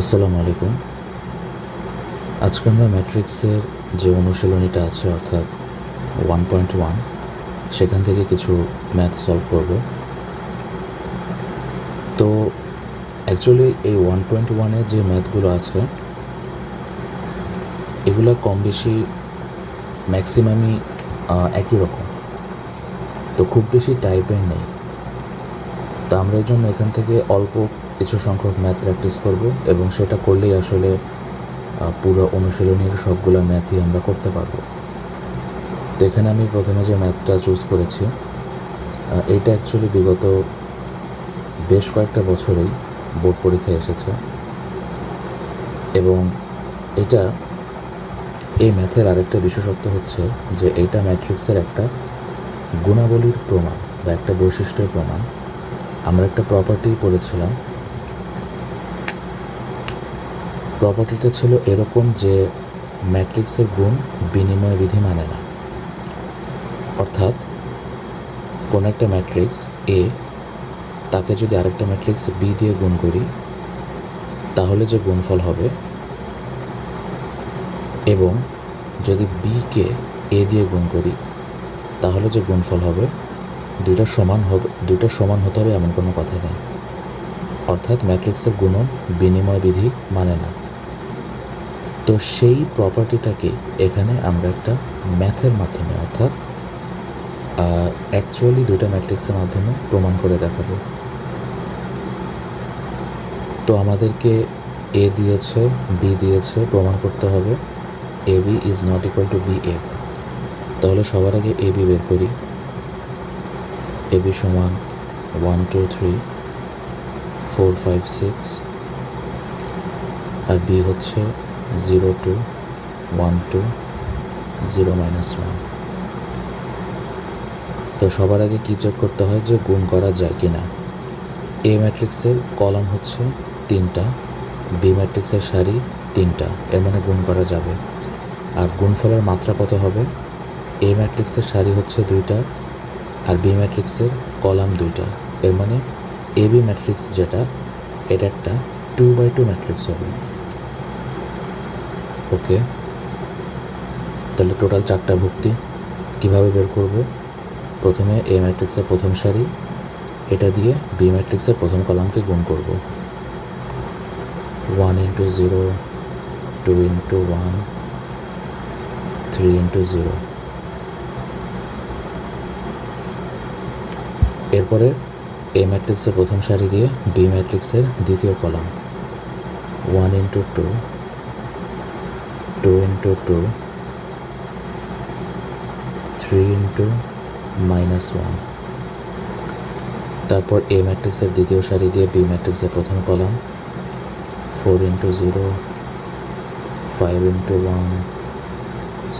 আসসালামু আলাইকুম। আজকে আমরা ম্যাট্রিক্সের যে অনুশীলনীটা আছে, অর্থাৎ ওয়ান পয়েন্ট ওয়ান, সেখান থেকে কিছু ম্যাথ সলভ করব। তো অ্যাকচুয়ালি এই ওয়ান পয়েন্ট ওয়ানে যে ম্যাথগুলো আছে, এগুলো কম বেশি ম্যাক্সিমামই একই রকম। তো খুব বেশি টাইপের নেই। তো আমরা এই জন্য এখান থেকে অল্প কিছু সংখ্যক ম্যাথ প্র্যাকটিস করব এবং সেটা করলেই আসলে পুরো অনুশীলনীর সবগুলো ম্যাথই আমরা করতে পারব। তো এখানে আমি প্রথমে যে ম্যাথটা চুজ করেছি এইটা অ্যাকচুয়ালি বিগত বেশ কয়েকটা বছরেই বোর্ড পরীক্ষায় এসেছে। এবং এটা, এই ম্যাথের আরেকটা বিশেষত্ব হচ্ছে যে এইটা ম্যাট্রিক্সের একটা গুণাবলীর প্রমাণ বা একটা বৈশিষ্ট্যের প্রমাণ। আমরা একটা প্রপার্টি পড়েছিলাম প্রপার্টিটা ছিল এরকম যে ম্যাট্রিক্সের গুণ বিনিময় বিধি মানে না। অর্থাৎ কোন একটা ম্যাট্রিক্স এ তাকে যদি আরেকটা ম্যাট্রিক্স বি দিয়ে গুণ করি, তাহলে যে গুণফল হবে এবং যদি বিকে এ দিয়ে গুণ করি, তাহলে যে গুণফল হবে দুইটা সমান হবে, দুইটা সমান হতে হবে এমন কোনো কথা নেই। অর্থাৎ ম্যাট্রিক্সের গুণন বিনিময় বিধি মানে না। তো সেই প্রপার্টিটাকে এখানে আমরা একটা ম্যাথের মাধ্যমে, অর্থাৎ অ্যাকচুয়ালি দুটা ম্যাট্রিক্সের মাধ্যমে প্রমাণ করে দেখাবো। তো আমাদেরকে এ দিয়েছে বি দিয়েছে, প্রমাণ করতে হবে। A B is not equal to B A তাহলে সবার আগে এ বি বের করি। এ বি সমান one two three four five six আর বি হচ্ছে zero two one two zero minus one তো সবার আগে কী চেক করতে হয় যে গুণ করা যায় কি না এ ম্যাট্রিক্সের কলাম হচ্ছে তিনটা বি ম্যাট্রিক্সের সারি তিনটা, এর মানে গুণ করা যাবে। আর গুণফলের মাত্রা কত হবে? এ ম্যাট্রিক্সের সারি হচ্ছে দুইটা, আর বি ম্যাট্রিক্সের কলাম দুইটা, এর মানে এ বি ম্যাট্রিক্স যেটা এটা একটা টু বাই টু ম্যাট্রিক্স হবে। ওকে, তাহলে টোটাল চারটা ভুক্তি কীভাবে বের করব? প্রথমে এ ম্যাট্রিক্সের প্রথম সারি, এটা দিয়ে বি ম্যাট্রিক্সের প্রথম কলামকে গুণ করব। One into zero two into one three into zero এরপরে এ ম্যাট্রিক্সের প্রথম সারি দিয়ে বি ম্যাট্রিক্সের দ্বিতীয় column one into two two into two, three into minus one. তারপর এ ম্যাট্রিক্সের দ্বিতীয় সারি দিয়ে বি ম্যাট্রিক্সের প্রথম column, four into zero, five into one,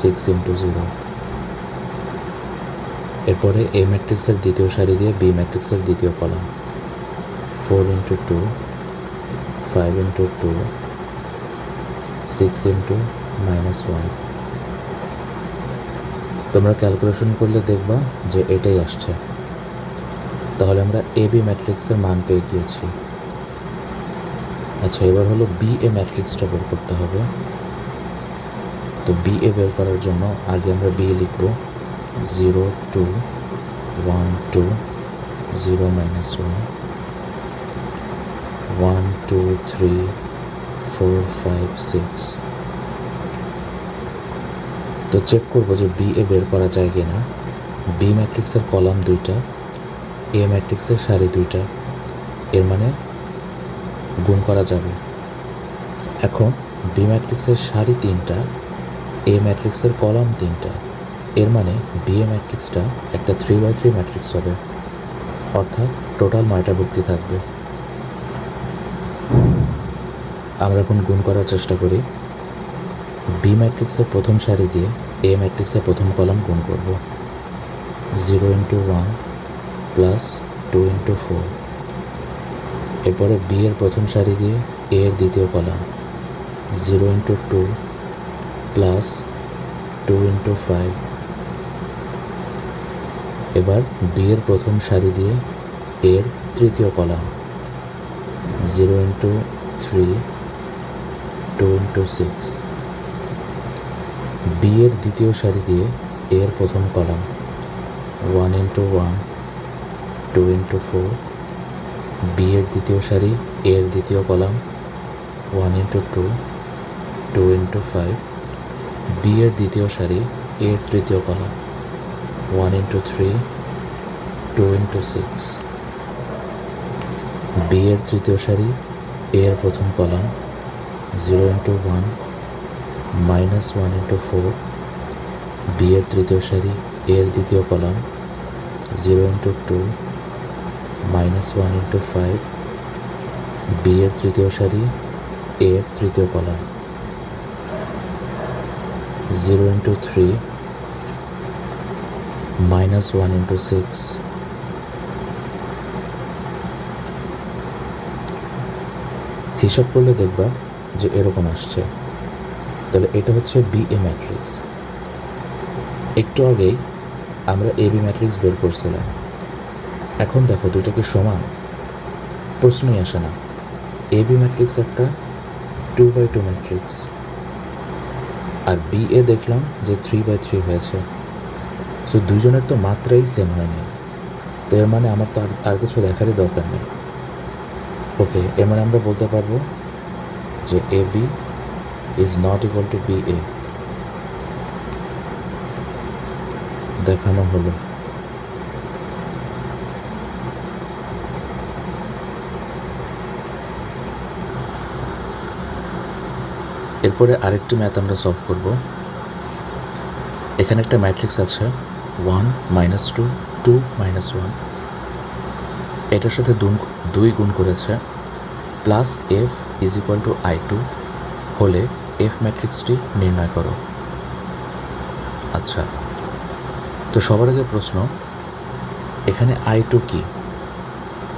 six into zero. এরপরে এ ম্যাট্রিক্সের দ্বিতীয় সারি দিয়ে বি ম্যাট্রিক্সের দ্বিতীয় column, four into two, five into two, six into minus one. তোমরা ক্যালকুলেশন করলে দেখবা যে এটাই আসছে। তাহলে আমরা এ বি ম্যাট্রিক্সের মান পেয়ে গিয়েছি। আচ্ছা এবার হলো বি এ ম্যাট্রিক্সটা বের করতে হবে। তো বি এ বের করার জন্য আগে আমরা বি লিখব। Zero, two, one, two, zero minus one. One, two, three, four, five, six. তো চেক করব যে বি এ বের করা যায় কি না বি ম্যাট্রিক্সের কলাম দুইটা এ ম্যাট্রিক্সের সারি দুইটা, এর মানে গুণ করা যাবে। এখন বি ম্যাট্রিক্সের সারি তিনটা এ ম্যাট্রিক্সের কলাম তিনটা, এর মানে বি এ ম্যাট্রিক্সটা একটা থ্রি বাই থ্রি ম্যাট্রিক্স হবে। অর্থাৎ টোটাল নয়টা ভুক্তি থাকবে। আমরা এখন গুণ করার চেষ্টা করি। ম্যাট্রিক্সের প্রথম সারি দিয়ে এ ম্যাট্রিক্সের প্রথম কলাম গুণ করব। Zero into one plus two into four এরপরে বি এর প্রথম সারি দিয়ে এ এর দ্বিতীয় column zero into two plus two into five এবার বি এর প্রথম সারি দিয়ে এর তৃতীয় column zero into three two into six B এর দ্বিতীয় সারি দিয়ে এ এর প্রথম column. One into one, two into four B এর দ্বিতীয় সারি এ এর দ্বিতীয় column. One into two two into five B এর দ্বিতীয় সারি এ এর তৃতীয় column. One into three, two into six B এর তৃতীয় সারি এ এর প্রথম column. Zero into one minus one into four B এর তৃতীয় সারি এর দ্বিতীয় column zero into two minus one into five B এর তৃতীয় সারি এ এর তৃতীয় column zero into three minus one into six হিসাব করলে দেখবা যে এরকম আসছে। তাহলে এটা হচ্ছে বি এ ম্যাট্রিক্স একটু আগেই আমরা এ বি ম্যাট্রিক্স বের করছিলাম। এখন দেখো দুইটা কি সমান। প্রশ্নই আসে না। এ বি ম্যাট্রিক্স একটা টু বাই টু ম্যাট্রিক্স আর বি এ দেখলাম যে থ্রি বাই থ্রি হয়েছে। সো দুজনের তো মাত্রাই সেম হয়নি। তো এর মানে আমার তো আর আর কিছু দেখারই দরকার নেই। ওকে এর মানে আমরা বলতে পারব যে A B not equal to B A দেখানো হলো। এরপরে আরেকটি ম্যাথ আমরা সলভ করব। এখানে একটা ম্যাট্রিক্স আছে। One minus two two minus one এটার সাথে দুই গুণ করেছে। Plus F is equal to I two হলে এফ ম্যাট্রিক্সটি নির্ণয় করো। আচ্ছা তো সবার আগে প্রশ্ন, এখানে আই টু কী?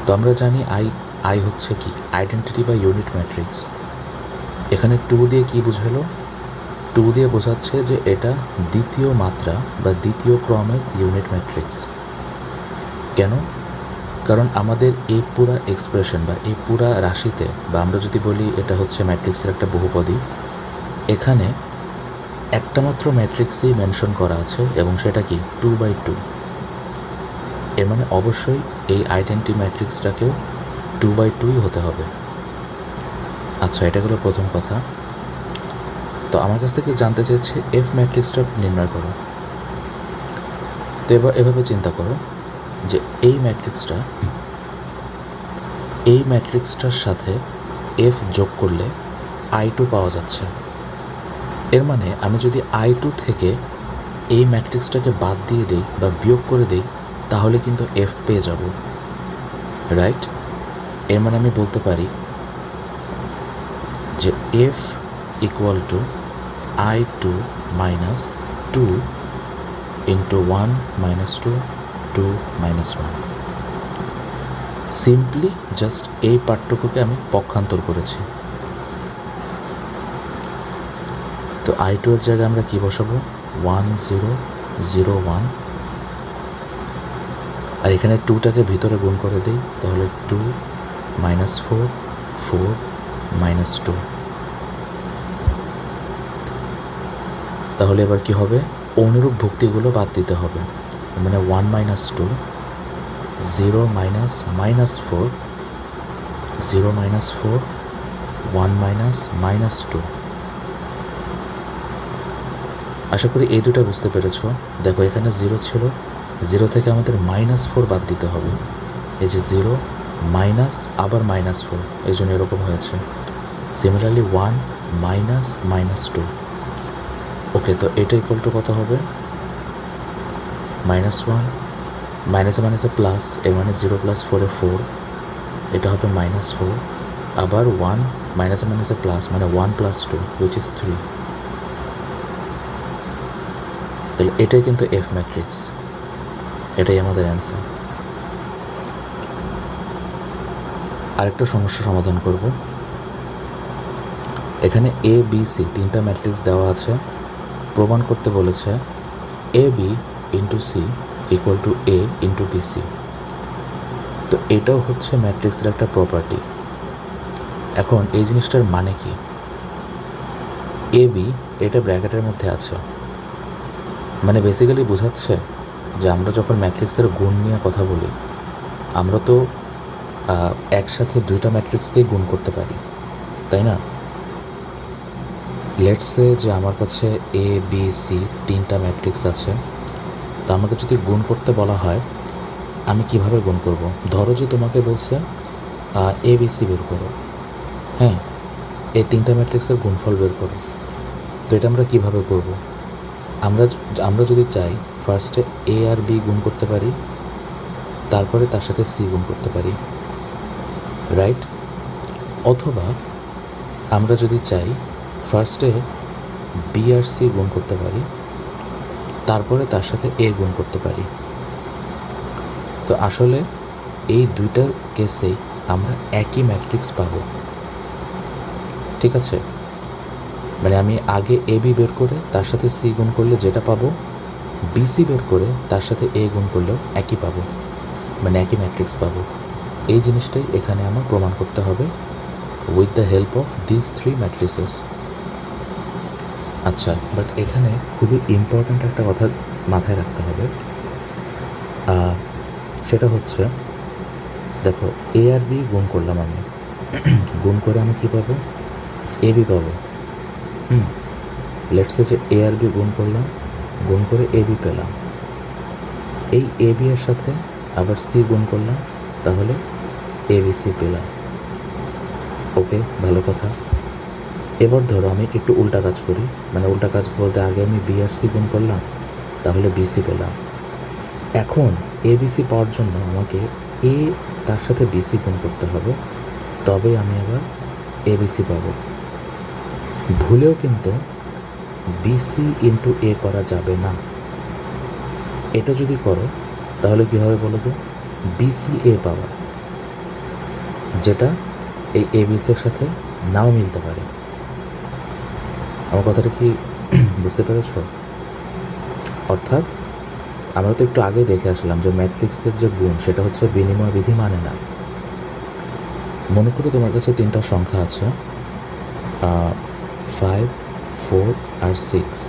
তো আমরা জানি আই আই হচ্ছে কি? আইডেন্টিটি বা ইউনিট ম্যাট্রিক্স এখানে টু দিয়ে কি বোঝালো? টু দিয়ে বোঝাচ্ছে যে এটা দ্বিতীয় মাত্রা বা দ্বিতীয় ক্রমের ইউনিট ম্যাট্রিক্স কেন? কারণ আমাদের এই পুরা এক্সপ্রেশন বা এই পুরা রাশিতে, বা আমরা যদি বলি এটা হচ্ছে ম্যাট্রিক্সের একটা বহুপদী এখানে একটা মাত্র ম্যাট্রিক্সই মেনশন করা আছে এবং সেটা কি? Two by two. এর মানে অবশ্যই এই আইডেন্টি ম্যাট্রিক্সটাকেও টু বাই টুই হতে হবে। আচ্ছা এটা হলো প্রথম কথা। তো আমার কাছ থেকে জানতে চেয়েছে এফ ম্যাট্রিক্সটা নির্ণয় করো। তো এবার এভাবে চিন্তা করো যে এই ম্যাট্রিক্সটা, এই ম্যাট্রিক্সটার সাথে এফ যোগ করলে আই টু পাওয়া যাচ্ছে। এর মানে আমি যদি আই টু থেকে এই ম্যাট্রিক্সটাকে বাদ দিয়ে দিই বা বিয়োগ করে দিই, তাহলে কিন্তু এফ পেয়ে যাব। রাইট এর মানে আমি বলতে পারি যে F equal to I two minus two into one minus two two minus one simply just এই পার্থক্যকে আমি পক্ষান্তর করেছি। তো আই টু এর জায়গায় আমরা কী বসাবো? One zero zero one. আর এখানে টুটাকে ভিতরে গুণ করে দিই, তাহলে two minus four four minus two. তাহলে এবার কি হবে? অনুরূপ ভুক্তিগুলো বাদ দিতে হবে। মানে one minus two, zero minus minus four, zero minus four, one minus minus two. আশা করি এই দুটো বুঝতে পেরেছ। দেখো, এখানে জিরো ছিল। জিরো থেকে আমাদের মাইনাস ফোর বাদ দিতে হবে। এই যে জিরো মাইনাস আবার মাইনাস ফোর এই জন্য এরকম হয়েছে। Similarly one minus minus two okay তো এটা ইকুয়াল টু কত হবে? মাইনাস ওয়ান মাইনাসে মাইনাসে প্লাস এর মানে জিরো প্লাস ফোরে ফোর এটা হবে মাইনাস ফোর আবার ওয়ান মাইনাসে মাইনাসে প্লাস মানে one plus two which is three তাহলে এটাই কিন্তু এফ ম্যাট্রিক্স এটাই আমাদের অ্যান্সার আরেকটা সমস্যা সমাধান করব। এখানে এ বি সি তিনটা ম্যাট্রিক্স দেওয়া আছে। প্রমাণ করতে বলেছে A B into C equal to A into B C তো এটাও হচ্ছে ম্যাট্রিক্সের একটা প্রপার্টি এখন এই জিনিসটার মানে কি? এ বি এটা ব্র্যাকেটের মধ্যে আছে। মানে বেসিক্যালি বোঝাচ্ছে যে আমরা যখন ম্যাট্রিক্সের গুণ নিয়ে কথা বলি, আমরা তো একসাথে দুইটা ম্যাট্রিক্সকেই গুণ করতে পারি, তাই না? লেটসে যে আমার কাছে এ বি সি তিনটা ম্যাট্রিক্স আছে, তা আমাকে যদি গুণ করতে বলা হয়, আমি কীভাবে গুণ করব? ধরো যে তোমাকে বলছে এ বি সি বের করো হ্যাঁ? এই তিনটা ম্যাট্রিক্সের গুণফল বের করো, তো এটা আমরা কীভাবে করব? আমরা আমরা যদি চাই ফার্স্টে এ আর বি গুণ করতে পারি, তারপরে তার সাথে সি গুণ করতে পারি রাইট অথবা আমরা যদি চাই ফার্স্টে বি আর সি গুণ করতে পারি, তারপরে তার সাথে এ গুণ করতে পারি। তো আসলে এই দুইটা কেসেই আমরা একই ম্যাট্রিক্স পাবো। ঠিক আছে? মানে আমি আগে এ বি বের করে তার সাথে সি গুণ করলে যেটা পাবো বিসি বের করে তার সাথে এ গুণ করলেও একই পাবো মানে একই ম্যাট্রিক্স পাবো। এই জিনিসটাই এখানে আমার প্রমাণ করতে হবে with the help of this three matrices আচ্ছা বাট এখানে খুবই ইম্পর্ট্যান্ট একটা কথা মাথায় রাখতে হবে। সেটা হচ্ছে, দেখো এ আর বি গুণ করলাম আমি। গুণ করে আমি কী পাবো? এ বি পাবো। হুম। লেটসে যে এ আর বি গুণ করলাম, গুণ করে এ বি পেলাম। এই এ বি এর সাথে আবার সি গুণ করলাম, তাহলে এ বি সি পেলাম। ওকে ভালো কথা। এবার ধরো আমি একটু উল্টা কাজ করি। মানে উল্টা কাজ বলতে আগে আমি বি আর সি গুণ করলাম, তাহলে বিসি পেলাম। এখন এ বিসি পাওয়ার জন্য আমাকে এ তার সাথে বিসি গুণ করতে হবে তবেই আমি আবার এ বিসি পাবো। ভুলেও কিন্তু বিসি ইন্টু এ করা যাবে না। এটা যদি করো, তাহলে কী হবে বলো তো? বিসি এ পাওয়া যেটা এই এ বিসির সাথে নাও মিলতে পারে। আমার কথাটা কি বুঝতে পেরেছ? অর্থাৎ আমরা তো একটু আগে দেখে আসলাম যে ম্যাট্রিক্সের যে গুণ, সেটা হচ্ছে বিনিময় বিধি মানে না। মনে করো তোমার কাছে তিনটা সংখ্যা আছে। ফাইভ ফোর আর সিক্স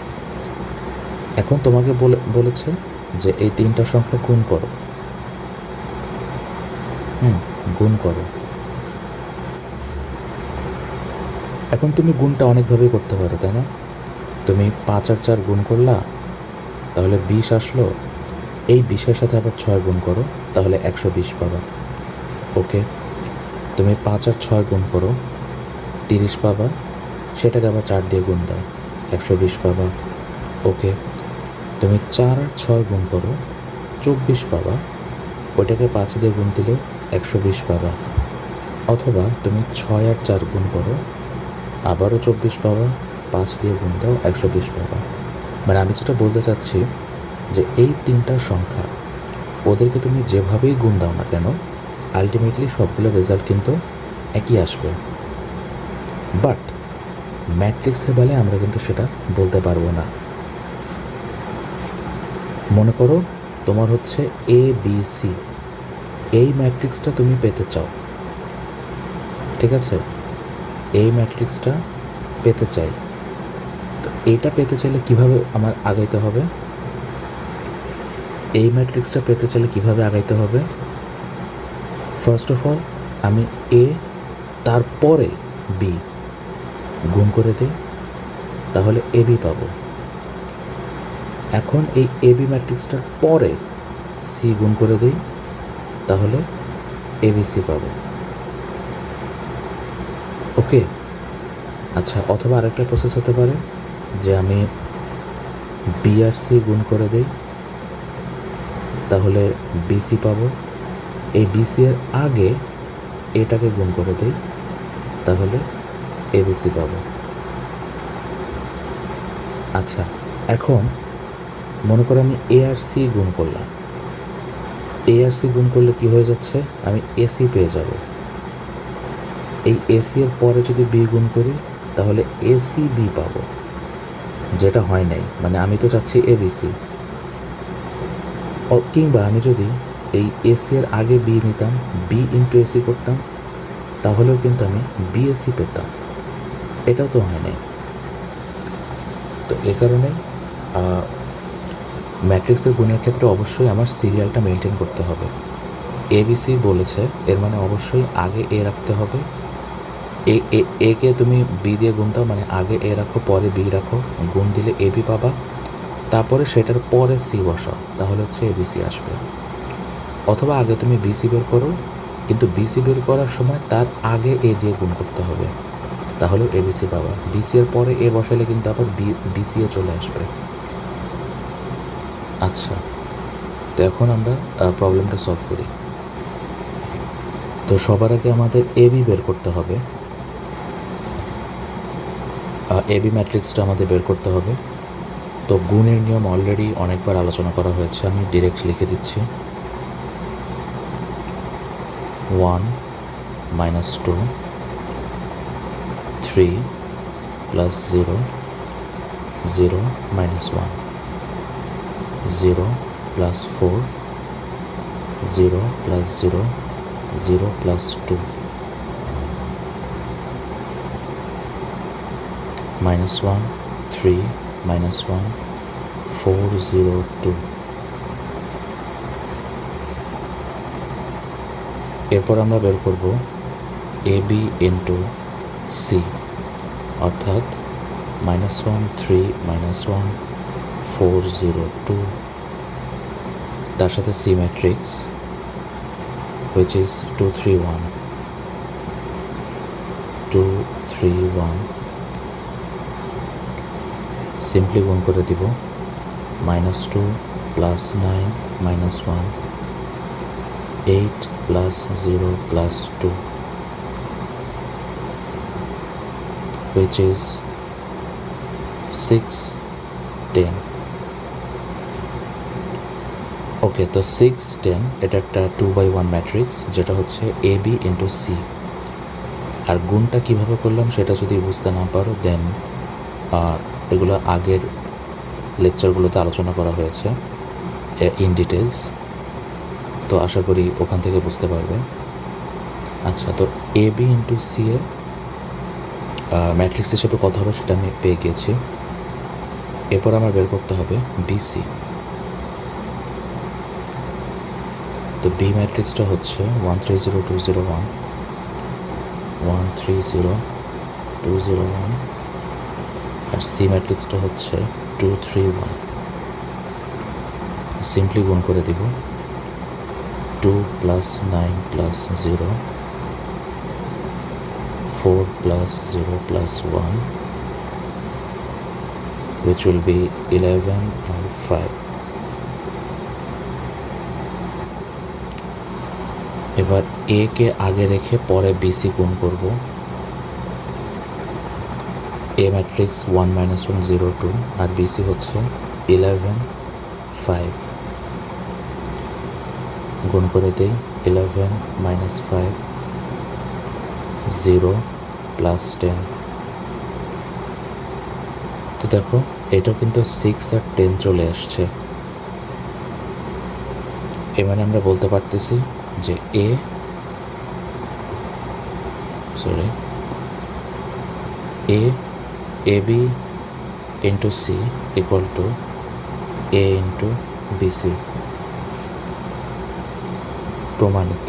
এখন তোমাকে বলে, বলেছে যে এই তিনটা সংখ্যা গুণ করো। হুম, গুণ করো। এখন তুমি গুণটা অনেকভাবেই করতে পারো, তাই না? তুমি পাঁচ আর চার গুণ করলা, তাহলে বিশ আসলো। এই বিশের সাথে আবার ছয় গুণ করো, তাহলে একশো বিশ পাবা। ওকে? তুমি পাঁচ আর ছয় গুণ করো, তিরিশ পাবা। সেটাকে আবার চার দিয়ে গুণ দাও। একশো বিশ পাবা। ওকে, তুমি চার আর ছয় গুণ করো। চব্বিশ পাবা। ওইটাকে পাঁচ দিয়ে গুণ দিলে একশো বিশ পাবা। অথবা তুমি ছয় আর চার গুণ করো। আবারও চব্বিশ পাবা। পাঁচ দিয়ে গুণ দাও, একশো বিশ পাবা। মানে আমি যেটা বলতে চাচ্ছি যে এই তিনটা সংখ্যা ওদেরকে তুমি যেভাবেই গুণ দাও না কেন আলটিমেটলি সবগুলো রেজাল্ট কিন্তু একই আসবে। বাট ম্যাট্রিক্সের বেলায় আমরা কিন্তু সেটা বলতে পারব না। মনে করো তোমার হচ্ছে এ বি সি এই ম্যাট্রিক্সটা তুমি পেতে চাও। ঠিক আছে? এই ম্যাট্রিক্সটা পেতে চাই। তো এটা পেতে চাইলে কীভাবে আমার আগাইতে হবে? এই ম্যাট্রিক্সটা পেতে চাইলে কীভাবে আগাইতে হবে? ফার্স্ট অফ অল আমি এ তারপরে বি গুণ করে দিই, তাহলে এ বি পাবো। এখন এই এ বি ম্যাট্রিক্সটার পরে সি গুণ করে দিই, তাহলে এবিসি পাবো। ওকে? আচ্ছা অথবা আরেকটা প্রসেস হতে পারে যে আমি বি আর সি গুণ করে দিই, তাহলে বিসি পাবো। এই বিসি এর আগে এটাকে গুণ করে দিই, তাহলে এবিসি পাবো। আচ্ছা এখন মনে করো আমি এ আর সি গুণ করলাম। এ আর সি গুণ করলে কি হয়ে যাচ্ছে? আমি এসি পেয়ে যাব। এই এসি এর পরে যদি বি গুণ করি, তাহলে এসি বি পাবো। যেটা হয় নাই মানে আমি তো চাচ্ছি এবিসি কিংবা আমি যদি এই এসি এর আগে বি নিতাম বি ইন্টু এসি করতাম, তাহলেও কিন্তু আমি বিএসসি পেতাম। এটাও তো হয় নাই। তো এ কারণে ম্যাট্রিক্সের গুণের ক্ষেত্রে অবশ্যই আমার সিরিয়ালটা মেনটেন করতে হবে। এবিসি বলেছে, এর মানে অবশ্যই আগে এ রাখতে হবে। এ এ একে তুমি বি দিয়ে গুণ দাও মানে আগে এ রাখো, পরে বি রাখো, গুণ দিলে এ বি পাবা। তারপরে সেটার পরে সি বসাও, তাহলে হচ্ছে এ এবিসি আসবে। অথবা আগে তুমি বিসি বের করো, কিন্তু বিসি বের করার সময় তার আগে এ দিয়ে গুণ করতে হবে। তাহলে এবিসি পাবা। বিসি এর পরে এ বসালে কিন্তু আবার বিসিএ চলে আসবে। আচ্ছা তো এখন আমরা প্রবলেমটা সলভ করি। তো সবার আগে আমাদের এবি বের করতে হবে। এবি ম্যাট্রিক্সটা আমাদের বের করতে হবে। তো গুণের নিয়ম অলরেডি অনেকবার আলোচনা করা হয়েছে, আমি ডিরেক্ট লিখে দিচ্ছি। One minus two three plus zero zero minus one zero plus four zero plus zero zero plus two minus one three minus one four zero two এরপর আমরা বের করব এ বি ইন্টু সি অর্থাৎ minus one three minus one four zero two তার সাথে C matrix which is 231 231 simply গুণ করে দিব minus two plus nine minus one eight plus zero plus two which is 6 10 okay তো six ten এটা একটা two by one matrix যেটা হচ্ছে এ বি ইন্টু সি আর গুণটা কীভাবে করলাম সেটা যদি বুঝতে না পারো দেন এগুলো আগের লেকচারগুলোতে আলোচনা করা হয়েছে ইন ডিটেলস তো আশা করি ওখান থেকে বুঝতে পারবে। আচ্ছা তো এ বি ইন্টু সি এর ম্যাট্রিক্স হিসেবে কত হবে, সেটা আমি পেয়ে গেছি। এরপর আমার বের করতে হবে বিসি তো বি ম্যাট্রিক্সটা হচ্ছে one three zero two zero one one three zero two zero one আর সি ম্যাট্রিক্সটা হচ্ছে টু থ্রি ওয়ান সিম্পলি গুণ করে দিব। Two plus nine plus zero four plus zero plus one which will be 11 and 5 এবার এ কে আগে রেখে পরে BC গুণ করব। A matrix one minus one zero two R BC হচ্ছে ইলেভেন ফাইভ গুণ করে দেই eleven minus five zero plus ten তো দেখো, এটাও কিন্তু সিক্স আর টেন চলে আসছে। এ আমরা বলতে পারতেছি যে A sorry A A B into C equal to A into BC প্রমাণিত।